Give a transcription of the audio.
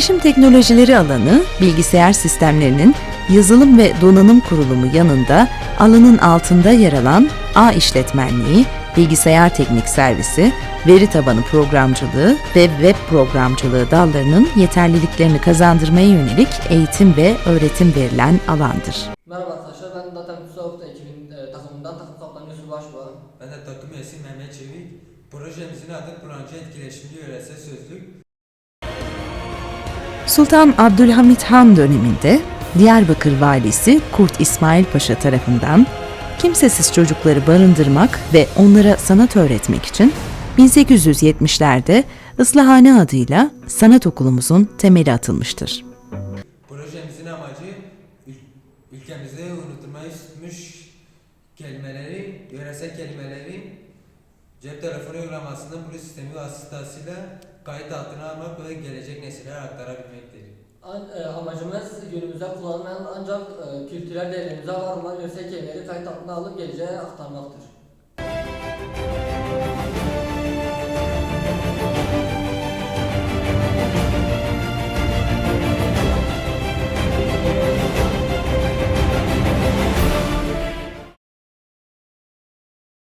Bilişim teknolojileri alanı, bilgisayar sistemlerinin yazılım ve donanım kurulumu yanında alanın altında yer alan A işletmenliği, bilgisayar teknik servisi, veri tabanı programcılığı ve web programcılığı dallarının yeterliliklerini kazandırmaya yönelik eğitim ve öğretim verilen alandır. Merhaba arkadaşlar, ben Data Microsoft ekibin e, takımından takım kaptanı Yusuf Başbuğ. Ben de takım üyesi Mehmet Çevik. Projemizin adı Proje Etkileşimli Yöresel Sözlük. Sultan Abdülhamit Han döneminde Diyarbakır valisi Kurt İsmail Paşa tarafından kimsesiz çocukları barındırmak ve onlara sanat öğretmek için 1870'lerde Islahane adıyla sanat okulumuzun temeli atılmıştır. Projemizin amacı ül- ülkemizde unutulmayı tutmuş kelimeleri, yöresel kelimeleri cep telefonu uygulamasının bu sistemi vasıtasıyla kayıt altına almak ve gelecek nesillere aktarabilmektir. An, e, amacımız günümüzde kullanılan ancak e, kültürel değerlerimize var olan kelimeleri kayıt altına alıp geleceğe aktarmaktır.